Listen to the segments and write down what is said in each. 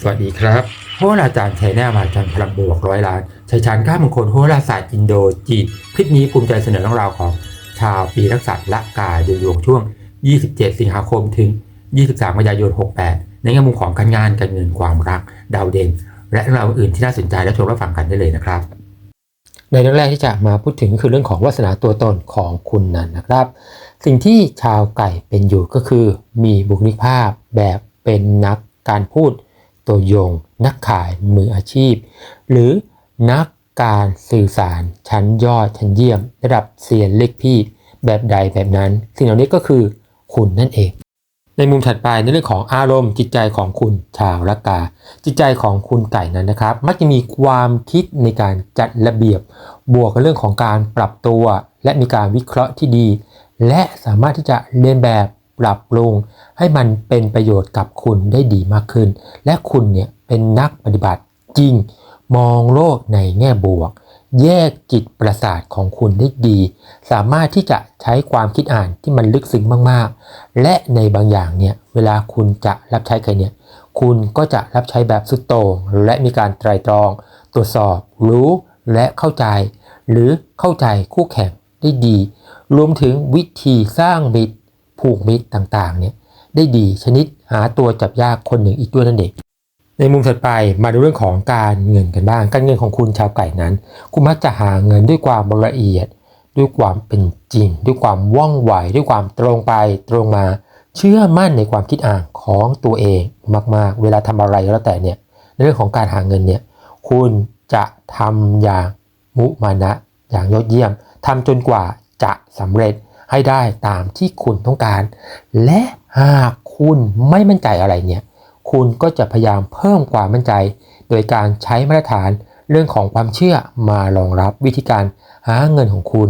สวัสดีครับโหราจารย์ชัยแน่มาจันทร์พลังบวกร้อยล้านชัยชาญข้ามมงคลโหราศาสตร์อินโดจีนคลิปนี้ภูมิใจเสนอเรื่องราวของชาวปีนักษัตว์ละกาดูดวงช่วง 27 สิงหาคมถึง 23 กันยายน 68 ในแง่มุมของการงานการเงินความรัก ดาวเด่น และเรื่องราวอื่นที่น่าสนใจและชมรับฟังกันได้เลยนะครับ ในเรื่องแรกที่จะมาพูดถึงคือเรื่องของวาสนาตัวตนของคุณนันนะครับ สิ่งที่ชาวไก่เป็นอยู่ก็คือ มีบุคลิกภาพแบบเป็นนักการพูด ตัวยง นักขายมืออาชีพ หรือนักการสื่อสารชั้นยอดชั้นเยี่ยม ระดับเซียนเล็กพี่แบบใดแบบนั้น สิ่งเหล่านี้ก็คือคุณนั่นเอง ในมุมถัดไปในเรื่องของอารมณ์จิตใจของคุณชาวละกา จิตใจของคุณไก่นั้นนะครับ มักจะมีความคิดในการจัดระเบียบ บวกกับเรื่องของการปรับตัว และมีการวิเคราะห์ที่ดี และสามารถที่จะเรียนแบบ ปรับปรุง ให้มันเป็นประโยชน์กับคุณได้ดีมากขึ้น และคุณเนี่ยเป็นนักปฏิบัติจริง มองโลกในแง่บวก แยกจิตประสาทของคุณได้ดี สามารถที่จะใช้ความคิดอ่านที่มันลึกซึ้งมากๆ และในบางอย่างเนี่ยเวลาคุณจะรับใช้ใครเนี่ยคุณก็จะรับใช้แบบสุดโต่งและมีการไตรตรอง ตรวจสอบ รู้และเข้าใจ หรือเข้าใจคู่แข่งได้ดี รวมถึงวิธีสร้างมิตร ผูกมิตรต่างๆเนี่ยได้ดีชนิดหาตัวจับยากคนหนึ่งอีกด้วยนั่นเองในมุมถัดไปมาดูเรื่องของการเงินกันบ้าง การเงินของคุณชาวไก่นั้น คุณมักจะหาเงินด้วยความละเอียด ด้วยความเป็นจริง ด้วยความว่องไว ด้วยความตรงไปตรงมา เชื่อมั่นในความคิดอ่านของตัวเองมากๆ เวลาทำอะไรก็แล้วแต่เนี่ยในเรื่องของการหาเงินเนี่ยคุณจะทำอย่างมุมานะอย่างยอดเยี่ยมทำจนกว่าจะสำเร็จ ให้ได้ตามที่คุณต้องการ และหากคุณไม่มั่นใจอะไรเนี่ย คุณก็จะพยายามเพิ่มความมั่นใจ โดยการใช้มาตรฐานเรื่องของความเชื่อมารองรับวิธีการหาเงินของคุณ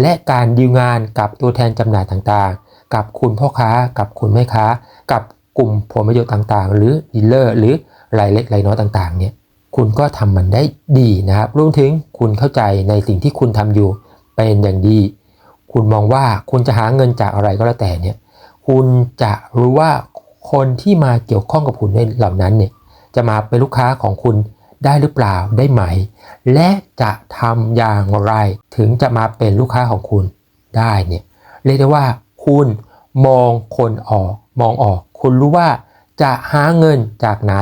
และการดีลงานกับตัวแทนจำหน่ายต่างๆ กับคุณพ่อค้า กับคุณแม่ค้า กับกลุ่มผลประโยชน์ต่างๆ หรือดีลเลอร์หรือรายเล็กรายน้อยต่างๆ เนี่ยคุณก็ทำมันได้ดีนะครับรวมถึงคุณเข้าใจในสิ่งที่คุณทำอยู่เป็นอย่างดี คุณมองว่าคุณจะหาเงินจากอะไรก็แล้วแต่เนี่ย คุณจะรู้ว่าคนที่มาเกี่ยวข้องกับคุณในเหล่านั้นเนี่ย จะมาเป็นลูกค้าของคุณได้หรือเปล่าได้ไหม และจะทำอย่างไรถึงจะมาเป็นลูกค้าของคุณได้เนี่ยเรียกได้ว่าคุณมองคนออก มองออก คุณรู้ว่าจะหาเงินจากไหน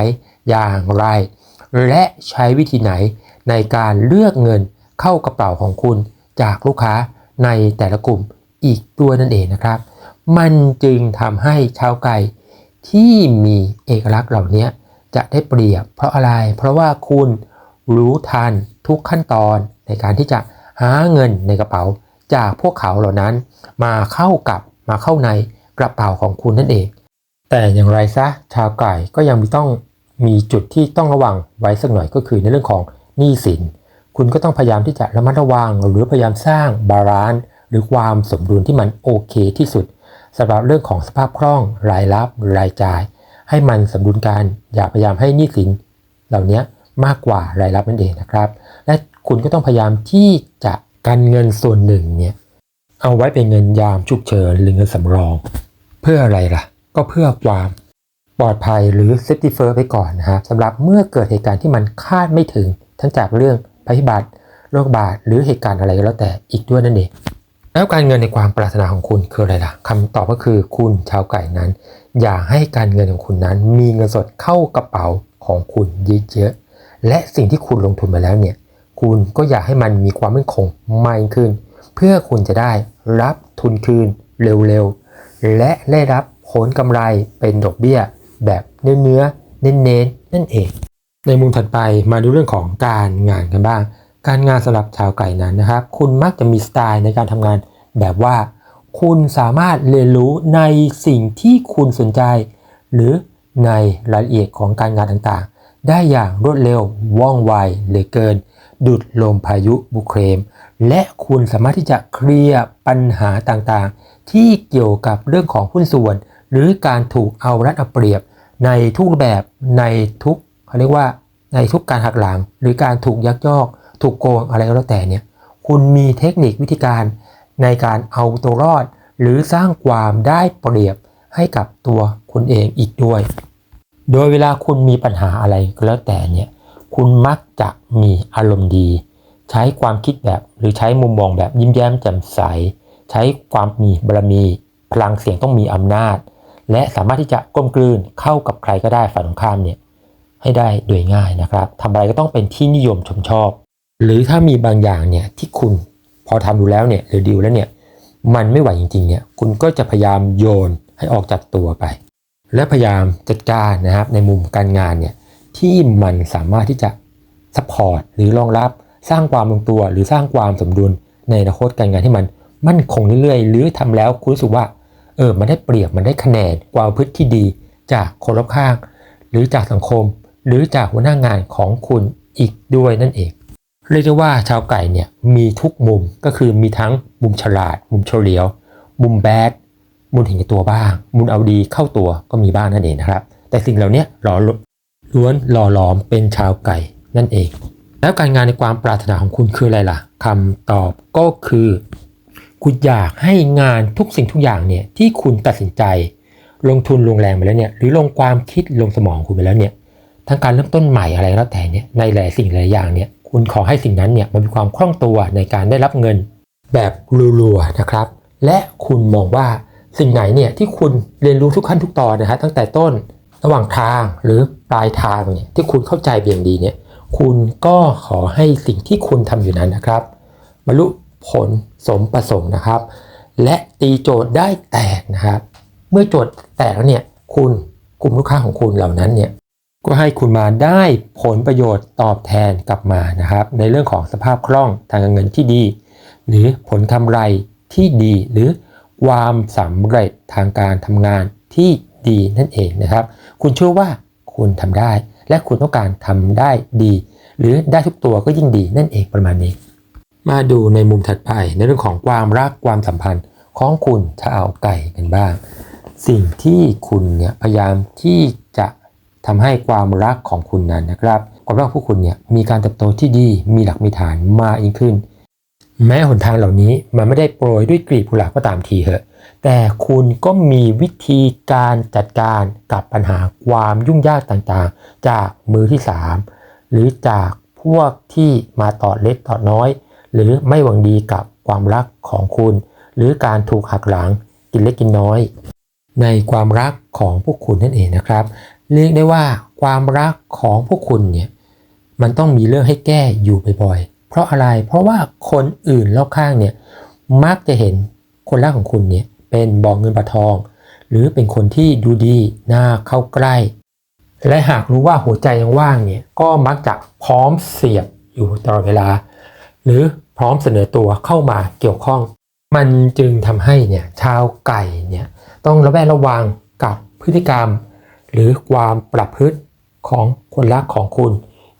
อย่างไร และใช้วิธีไหนในการเลือกเงินเข้ากระเป๋าของคุณจากลูกค้า ในแต่ละกลุ่มอีกตัวนั่นเองนะครับ มันจึงทำให้ชาวไก่ที่มีเอกลักษณ์เหล่านี้จะได้เปรียบเพราะอะไร เพราะว่าคุณรู้ทันทุกขั้นตอนในการที่จะหาเงินในกระเป๋าจากพวกเขาเหล่านั้น มาเข้ากับมาเข้าในกระเป๋าของคุณนั่นเอง แต่อย่างไรซะชาวไก่ก็ยังมีต้องมีจุดที่ต้องระวังไว้สักหน่อยก็คือในเรื่องของหนี้สิน คุณก็ต้องพยายามที่จะระมัดระวัง หรือพยายามสร้างบาลานซ์หรือความสมดุลที่มันโอเคที่สุดสำหรับเรื่องของสภาพคล่องรายรับรายจ่าย ให้มันสมดุลกันอย่าพยายามให้หนี้สิน เหล่านี้มากกว่ารายรับนั่นเองนะครับ และคุณก็ต้องพยายามที่จะกันเงินส่วนหนึ่งเนี่ยเอาไว้เป็นเงินยามฉุกเฉินหรือเงินสำรอง เพื่ออะไรล่ะ ก็เพื่อความปลอดภัยหรือเซฟตี้เฟอร์ไปก่อนนะครับสำหรับเมื่อเกิดเหตุการณ์ที่มันคาดไม่ถึงทั้งจากเรื่อง ภัยพิบัติโรคบาดหรือเหตุการณ์อะไรก็แล้วแต่อีกด้วยนั่นเองแล้วการเงินในความปรารถนาของคุณคืออะไรล่ะคำตอบก็คือคุณชาวไก่นั้น อย่าให้การเงินของคุณนั้น มีเงินสดเข้ากระเป๋าของคุณเยอะๆและสิ่งที่คุณลงทุนมาแล้วเนี่ยคุณก็อยากให้มันมีความมั่นคงมากขึ้น เพื่อคุณจะได้รับทุนคืนเร็วๆ และได้รับผลกำไรเป็นดอกเบี้ย แบบเนื้อเนื้อเน้นๆนั่นเอง ในมุมถัดไปมาดูเรื่องของการงานกันบ้าง การงานสำหรับชาวไก่นั้นนะครับ คุณมักจะมีสไตล์ในการทำงานแบบว่า คุณสามารถเรียนรู้ในสิ่งที่คุณสนใจ หรือในรายละเอียดของการงานต่างๆ ได้อย่างรวดเร็วว่องไวเหลือเกิน ดุดลมพายุบุเครม และคุณสามารถที่จะเคลียร์ปัญหาต่างๆ ที่เกี่ยวกับเรื่องของหุ้นส่วน หรือการถูกเอารัดเอาเปรียบในทุกแบบในทุก เขาเรียกว่าในทุกการหักหลังหรือการถูกยักยอก ถูกโกงอะไรก็แล้วแต่เนี่ยคุณมีเทคนิควิธีการในการเอาตัวรอด หรือสร้างความได้เปรียบให้กับตัวคุณเองอีกด้วย โดยเวลาคุณมีปัญหาอะไรก็แล้วแต่เนี่ยคุณมักจะมีอารมณ์ดี ใช้ความคิดแบบหรือใช้มุมมองแบบยิ้มแย้มแจ่มใส ใช้ความมีบารมี พลังเสียงต้องมีอำนาจ และสามารถที่จะกลมกลืนเข้ากับใครก็ได้ฝ่ายตรงข้ามเนี่ย ให้ได้โดยง่ายนะครับทำอะไรก็ต้องเป็นที่นิยมชมชอบ หรือถ้ามีบางอย่างเนี่ยที่คุณพอทำดูแล้วเนี่ยหรือดีลแล้วเนี่ยมันไม่ไหวจริงๆเนี่ยคุณก็จะพยายามโยนให้ออกจากตัวไป และพยายามจัดการนะครับในมุมการงานเนี่ยที่มันสามารถที่จะซัพพอร์ตหรือรองรับสร้างความลงตัว หรือสร้างความสมดุลในอนาคตการงานที่มันมั่นคงเรื่อยๆ หรือทำแล้วคุณรู้สึกว่าเออมันได้เปรียบมันได้คะแนนความพฤติที่ดีจากคนรอบข้าง หรือจากสังคม หรือจากหัวหน้างานของคุณอีกด้วยนั่นเอง เรียกได้ว่าชาวไก่เนี่ยมีทุกมุมก็คือมีทั้งมุมฉลาด มุมเฉลียว มุมแบดมุมเห็นตัวบ้าง มุมเอาดีเข้าตัวก็มีบ้างนั่นเองนะครับ แต่สิ่งเหล่านี้หล่อล้วนหล่อหลอมเป็นชาวไก่นั่นเอง แล้วการงานในความปรารถนาของคุณคืออะไรล่ะคำตอบก็คือคุณอยากให้งานทุกสิ่งทุกอย่างเนี่ยที่คุณตัดสินใจ ลงทุนลงแรงไปแล้วเนี่ยหรือลงความคิดลงสมองคุณไปแล้วเนี่ย ทั้งการเริ่มต้นใหม่อะไรก็แล้วแต่เนี่ยในหลายสิ่งหลายอย่างเนี่ยคุณขอให้สิ่งนั้นเนี่ยมันมีความคล่องตัวในการได้รับเงินแบบรัวๆนะครับ และคุณมองว่าสิ่งไหนเนี่ยที่คุณเรียนรู้ทุกขั้นทุกตอนนะฮะตั้งแต่ต้นระหว่างทางหรือปลายทางเนี่ยที่คุณเข้าใจเบียงดีเนี่ยคุณก็ขอให้สิ่งที่คุณทำอยู่นั้นนะครับบรรลุผลสมประสงค์นะครับ และตีโจทย์ได้แตกนะครับ เมื่อโจทย์แตกแล้วเนี่ยคุณกลุ่มลูกค้าของคุณเหล่านั้นเนี่ย ก็ให้คุณมาได้ผลประโยชน์ตอบแทนกลับมานะครับ ในเรื่องของสภาพคล่องทางการเงินที่ดี หรือผลกำไรที่ดีหรือความสำเร็จทางการทำงานที่ดีนั่นเองนะครับ คุณเชื่อว่าคุณทำได้ และคุณต้องการทำได้ดี หรือได้ทุกตัวก็ยิ่งดีนั่นเองประมาณนี้ มาดูในมุมถัดไปในเรื่องของความรักความสัมพันธ์ของคุณชาวไก่กันบ้าง สิ่งที่คุณเนี่ยพยายามที่ ทำให้ความรักของคุณนั้นนะครับความรักของพวกคุณเนี่ยมีการเติบโตที่ดีมีหลักมีฐานมากยิ่งขึ้น แม้หนทางเหล่านี้มันไม่ได้โปรยด้วยกลีบกุหลาบก็ตามทีเหอะ แต่คุณก็มีวิธีการจัดการกับปัญหาความยุ่งยากต่างๆ จากมือที่ 3 หรือจากพวกที่มาต่อเล็กต่อน้อย หรือไม่หวังดีกับความรักของคุณ หรือการถูกหักหลังกินเล็กกินน้อย ในความรักของพวกคุณนั่นเองนะครับ เรียกได้ว่าความรักของพวกคุณเนี่ยมันต้องมีเรื่องให้แก้อยู่บ่อยๆ เพราะอะไร เพราะว่าคนอื่นรอบข้างเนี่ยมักจะเห็นคนรักของคุณเนี่ยเป็นบ่อเงินปลาทอง หรือเป็นคนที่ดูดีน่าเข้าใกล้ และหากรู้ว่าหัวใจยังว่างเนี่ยก็มักจะพร้อมเสียบอยู่ตลอดเวลา หรือพร้อมเสนอตัวเข้ามาเกี่ยวข้อง มันจึงทำให้เนี่ยชาวไก่เนี่ยต้องระแวดระวังกับพฤติกรรม หรือความประพฤติของคนรักของคุณ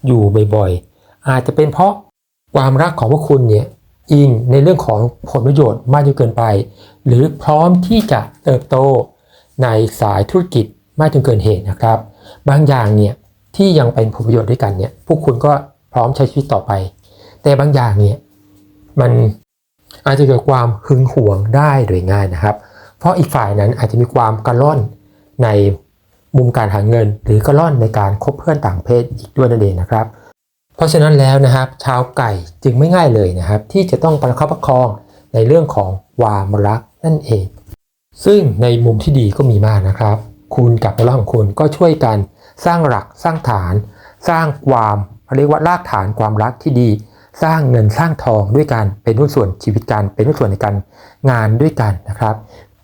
อยู่บ่อยๆ อาจจะเป็นเพราะความรักของพวกคุณเนี่ยอิงในเรื่องของผลประโยชน์มากจนเกินไป หรือพร้อมที่จะเติบโตในสายธุรกิจมากจนเกินเหตุนะครับ บางอย่างเนี่ยที่ยังเป็นผลประโยชน์ด้วยกันเนี่ยพวกคุณก็พร้อมใช้ชีวิตต่อไป แต่บางอย่างเนี่ยมันอาจจะเกิดความหึงหวงได้โดยง่ายนะครับ เพราะอีกฝ่ายนั้นอาจจะมีความกระล่อนใน มุมการหาเงิน หรือกระล่อนในการคบเพื่อนต่างเพศอีกด้วยนั่นเองนะครับ เพราะฉะนั้นแล้วนะครับ ชาวไก่จึงไม่ง่ายเลยนะครับ ที่จะต้องประคับประคองในเรื่องของความรักนั่นเอง ซึ่งในมุมที่ดีก็มีมากนะครับ คุณกับภรรยาของคุณก็ช่วยกัน สร้างหลักสร้างฐาน สร้างความเขาเรียกว่ารากฐานความรักที่ดี สร้างเงินสร้างทองด้วยกันเป็นหุ้นส่วนชีวิตกันเป็นหุ้นส่วนในการงานด้วยกันนะครับ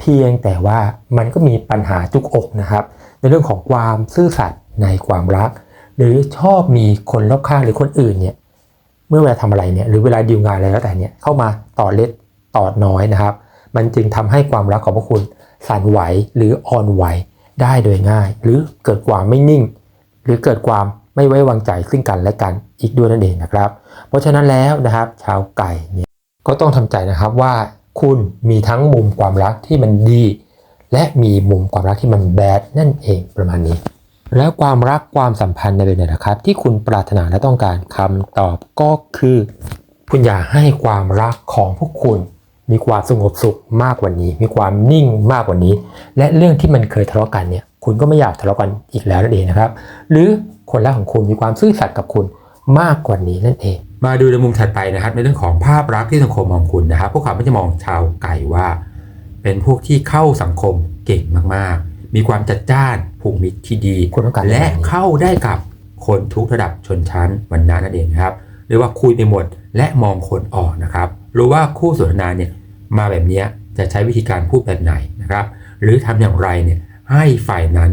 เพียงแต่ว่ามันก็มีปัญหาจุกอกนะครับ ในเรื่องของความซื่อสัตย์ในความรัก หรือชอบมีคนรอบข้างหรือคนอื่นเนี่ยเมื่อเวลาทำอะไรเนี่ยหรือเวลาดีลงานอะไรแล้วแต่เนี่ยเข้ามาต่อเล็กต่อน้อยนะครับ มันจึงทำให้ความรักของพวกคุณสั่นไหวหรืออ่อนไหวได้โดยง่าย หรือเกิดความไม่นิ่ง หรือเกิดความไม่ไว้วางใจซึ่งกันและกันอีกด้วยนั่นเองนะครับ เพราะฉะนั้นแล้วนะครับ ชาวไก่เนี่ยก็ต้องทำใจนะครับว่าคุณมีทั้งมุมความรักที่มันดี และมีมุมความรักที่มันแบดนั่นเองประมาณนี้ แล้วความรักความสัมพันธ์ในเรื่องไหนนะครับ ที่คุณปรารถนาและต้องการคำตอบก็คือ คุณอยากให้ความรักของพวกคุณ มีความสงบสุขมากกว่านี้ มีความนิ่งมากกว่านี้ และเรื่องที่มันเคยทะเลาะกันเนี่ยคุณก็ไม่อยากทะเลาะกันอีกแล้วนั่นเองนะครับ หรือคนรักของคุณมีความซื่อสัตย์กับคุณมากกว่านี้นั่นเอง มาดูในมุมถัดไปนะครับในเรื่องของภาพลักษณ์ที่สังคมมองคุณนะครับ พวกเขาไม่จะมองชาวไก่ว่า เป็นพวกที่เข้าสังคมเก่งมากๆ มีความจัดจ้านผูกมิตรที่ดีคุณต้องการและแบบนี้เข้าได้กับคนทุกระดับชนชั้นวรรณะนั่นเองครับเรียกว่าคุยไปหมดและมองคนออกนะครับ รู้ว่าคู่สนทนาเนี่ยมาแบบเนี้ยจะใช้วิธีการพูดแบบไหนนะครับ หรือทำอย่างไรเนี่ยให้ฝ่ายนั้น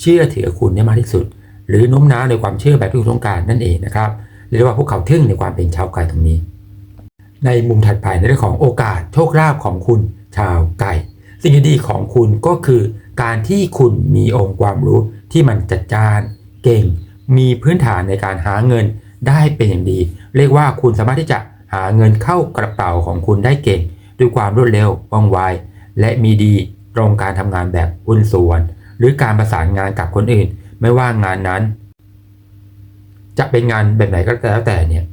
เชื่อถือคุณได้มากที่สุด หรือโน้มน้าวในความเชื่อแบบที่คุณต้องการนั่นเองนะครับเรียกว่าพวกเขาทึ่งในความเป็นชาวไก่ตรงนี้ ในมุมถัดไปในเรื่องของโอกาสโชคลาภของคุณ ชาวไก่ สิ่งที่ดีของคุณก็คือการที่คุณมีองค์ความรู้ที่มันจัดจานเก่ง มีพื้นฐานในการหาเงินได้เป็นอย่างดี เรียกว่าคุณสามารถที่จะหาเงินเข้ากระเป๋าของคุณได้เก่ง ด้วยความรวดเร็วว่องไวและมีดีตรงการทำงานแบบหุ้นส่วน หรือการประสานงานกับคนอื่น ไม่ว่างานนั้น จะเป็นงานแบบไหนก็แล้วแต่เนี่ย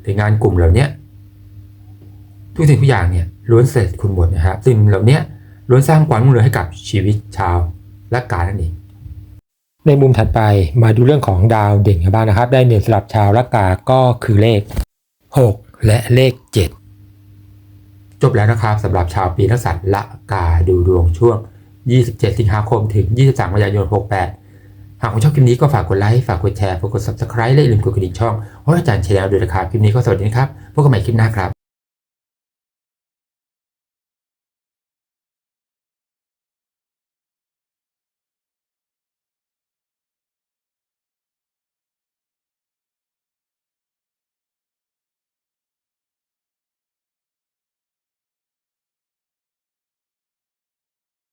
หรืองานกลุ่มเหล่านี้ ทุกสิ่งทุกอย่างเนี่ยล้วนเสร็จคุณหมดนะครับสิ่งเหล่าเนี้ยล้วนสร้างความรุ่งเรืองให้กับชีวิตชาวและการนั่นเองในมุมถัดไปมาดูเรื่องของดาวเด่นกันบ้างนะครับ ได้เด่นสำหรับชาวลักาก็คือเลข 6 และเลข 7 จบแล้วนะครับสำหรับชาวปีนักษัตริย์ละกาดูดวงช่วง 27 สิงหาคมถึง 23 กันยายน 68 หากคุณชอบคลิปนี้ก็ฝากกดไลค์ ฝากกดแชร์ ฝากกด subscribe และอย่าลืมกดกระดิ่งช่องเพราะอาจารย์แชร์ด้วยนะครับ คลิปนี้ก็สวัสดีนะครับ พบกันใหม่คลิปหน้าครับ